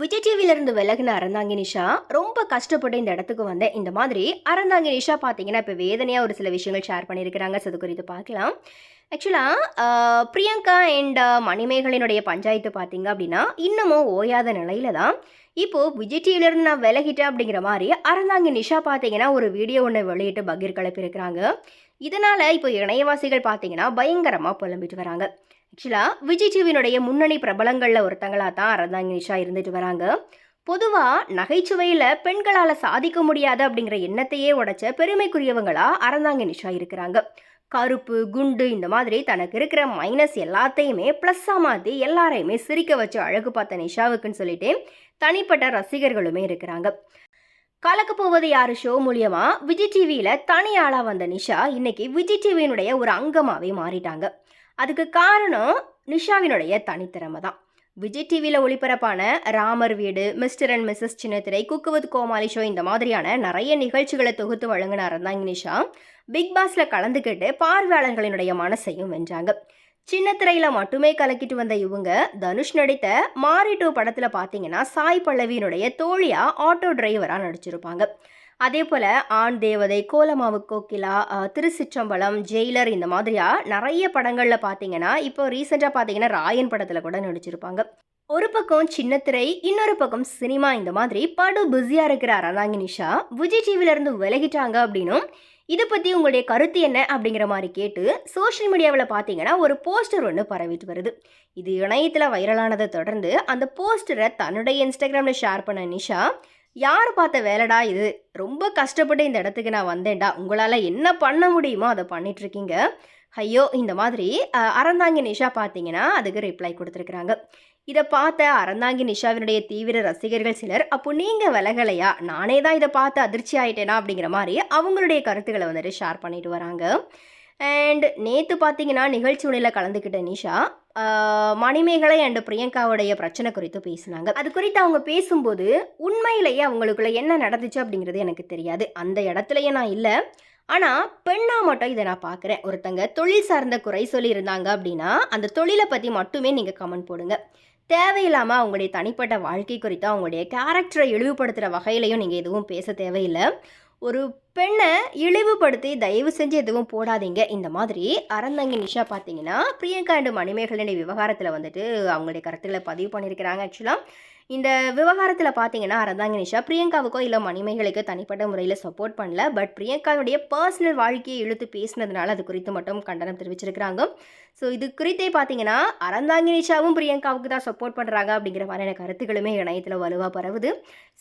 விஜய் டிவியிலிருந்து விலகின அறந்தாங்கி நிஷா ரொம்ப கஷ்டப்பட்டு இந்த இடத்துக்கு வந்தேன் இந்த மாதிரி அறந்தாங்கி நிஷா பார்த்தீங்கன்னா இப்போ வேதனையாக ஒரு சில விஷயங்கள் ஷேர் பண்ணியிருக்கிறாங்க. அது குறித்து பார்க்கலாம். ஆக்சுவலாக பிரியங்கா அண்ட் மணிமேகலினுடைய பஞ்சாயத்து பார்த்தீங்க அப்படின்னா இன்னமும் ஓயாத நிலையில தான். இப்போது விஜய் டிவியிலிருந்து நான் விலகிட்டேன் அப்படிங்கிற மாதிரி அறந்தாங்கி நிஷா பார்த்தீங்கன்னா ஒரு வீடியோ ஒன்று வெளியிட்டு பகீர் கிளப்பியிருக்கிறாங்க இதனால் இப்போ இணையவாசிகள் பார்த்தீங்கன்னா பயங்கரமாக புலம்பிட்டு வராங்க. ஆக்சுவலாக விஜய் டிவியினுடைய முன்னணி பிரபலங்களில் ஒருத்தங்களாக தான் அறந்தாங்கி நிஷா இருந்துட்டு வராங்க. பொதுவாக நகைச்சுவையில் பெண்களால் சாதிக்க முடியாது அப்படிங்கிற எண்ணத்தையே உடைச்ச பெருமைக்குரியவங்களாக அறந்தாங்கி நிஷா இருக்கிறாங்க. கருப்பு குண்டு இந்த மாதிரி தனக்கு இருக்கிற மைனஸ் எல்லாத்தையுமே ப்ளஸ்ஸாக மாற்றி எல்லாரையுமே சிரிக்க வச்சு அழகு பார்த்த நிஷாவுக்குன்னு சொல்லிட்டு தனிப்பட்ட ரசிகர்களுமே இருக்கிறாங்க. கலக்க போவது யாரு ஷோ மூலியமா விஜய் டிவியில தனி ஆளா வந்த நிஷா இன்னைக்கு விஜய் டிவியினுடைய ஒரு அங்கமாவே மாறிட்டாங்க. அதுக்கு காரணம் நிஷாவினுடைய தனித்திறமை தான் விஜய் டிவியில் ஒளிபரப்பான ராமர் வீடு மிஸ்டர் அண்ட் மிஸ்ஸஸ் சின்னத்திரை குக்குவத் கோமாளி ஷோ இந்த மாதிரியான நிறைய நிகழ்ச்சிகளை தொகுத்து வழங்கினார் தான் நிஷா. பிக் பாஸில் கலந்துக்கிட்டு பார்வையாளர்களினுடைய மனசையும் வென்றாங்க. சின்னத்திரையில் மட்டுமே கலக்கிட்டு வந்த இவங்க தனுஷ் நடித்த மாரி டூ படத்தில் பார்த்தீங்கன்னா சாய் பல்லவியினுடைய தோழியாக ஆட்டோ டிரைவராக நடிச்சிருப்பாங்க. அதே போல் ஆண் தேவதை கோலமாவு கோகிலா திருச்சிற்றம்பலம் ஜெயிலர் இந்த மாதிரியா நிறைய படங்களில் பார்த்தீங்கன்னா இப்போ ரீசெண்டாக பார்த்தீங்கன்னா ராயன் படத்தில் கூட நடிச்சிருப்பாங்க. ஒரு பக்கம் சின்னத்திரை இன்னொரு பக்கம் சினிமா இந்த மாதிரி படு பிஸியாக இருக்கிற அறந்தாங்கி நிஷா விஜய் டிவிலேருந்து விலகிட்டாங்க அப்படின்னும் இதை பற்றி உங்களுடைய கருத்து என்ன அப்படிங்கிற மாதிரி கேட்டு சோஷியல் மீடியாவில் பார்த்தீங்கன்னா ஒரு போஸ்டர் ஒன்று பரவிட்டு வருது. இது இணையத்தில் வைரலானதை தொடர்ந்து அந்த போஸ்டரை தன்னுடைய இன்ஸ்டாகிராமில் ஷேர் பண்ண நிஷா யார் பார்த்த வேலைடா இது? ரொம்ப கஷ்டப்பட்டு இந்த இடத்துக்கு நான் வந்தேன்டா. உங்களால் என்ன பண்ண முடியுமோ அதை பண்ணிகிட்ருக்கீங்க ஐயோ இந்த மாதிரி அறந்தாங்கி நிஷா பார்த்தீங்கன்னா அதுக்கு ரிப்ளை கொடுத்துருக்குறாங்க. இதை பார்த்த அறந்தாங்கி நிஷாவினுடைய தீவிர ரசிகர்கள் சிலர் அப்போ நீங்கள் விலகலையா? நானே தான் இதை பார்த்து அதிர்ச்சி ஆயிட்டேனா? அப்படிங்கிற மாதிரி அவங்களுடைய கருத்துக்களை வந்துட்டு ஷேர் பண்ணிட்டு வராங்க. அண்ட் நேற்று பார்த்தீங்கன்னா நிகழ்ச்சி ஒன்றில் கலந்துக்கிட்ட நிஷா மணிமேகலை அண்ட் பிரியங்காவுடைய பிரச்சனை குறித்து பேசினாங்க. அது குறித்து அவங்க பேசும்போது உண்மையிலேயே அவங்களுக்குள்ள என்ன நடந்துச்சு அப்படிங்கிறது எனக்கு தெரியாது. அந்த இடத்துலயே நான் இல்லை. ஆனால் பெண்ணாக மட்டும் இதை நான் பார்க்குறேன் ஒருத்தங்க தொழில் சார்ந்த குறை சொல்லி இருந்தாங்க அப்படின்னா அந்த தொழிலை பற்றி மட்டுமே நீங்கள் கமெண்ட் போடுங்க. தேவையில்லாமல் அவங்களுடைய தனிப்பட்ட வாழ்க்கை குறித்து அவங்களுடைய கேரக்டரை இழிவுபடுத்துகிற வகையிலையும் நீங்கள் எதுவும் பேச தேவையில்லை. ஒரு பெண்ணை இழிவுபடுத்தி தயவு செஞ்சு எதுவும் போடாதீங்க. இந்த மாதிரி அறந்தாங்கி நிஷா பார்த்தீங்கன்னா பிரியங்கா அண்டு மணிமேகலினுடைய விவகாரத்தில் வந்துட்டு அவங்களுடைய கருத்துக்களை பதிவு பண்ணியிருக்கிறாங்க. ஆக்சுவலாக இந்த விவகாரத்தில் பார்த்தீங்கன்னா அறந்தாங்கி நிஷா பிரியங்காவுக்கோ இல்லை மணிமேகலைக்கோ தனிப்பட்ட முறையில் சப்போர்ட் பண்ணல. பட் பிரியங்காவுடைய பர்சனல் வாழ்க்கையை இழுத்து பேசினதுனால அது குறித்து மட்டும் கண்டனம் தெரிவிச்சிருக்கிறாங்க. ஸோ இது குறித்தே பார்த்தீங்கன்னா அறந்தாங்கி நிஷாவும் பிரியங்காவுக்கு தான் சப்போர்ட் பண்ணுறாங்க அப்படிங்கிற மாதிரியான கருத்துக்களுமே இணையத்தில் வலுவாக பரவுது.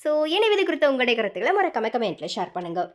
ஸோ எனவே இது குறித்த உங்களுடைய கருத்துக்களை மறக்காம கமெண்ட்டில் ஷேர் பண்ணுங்கள்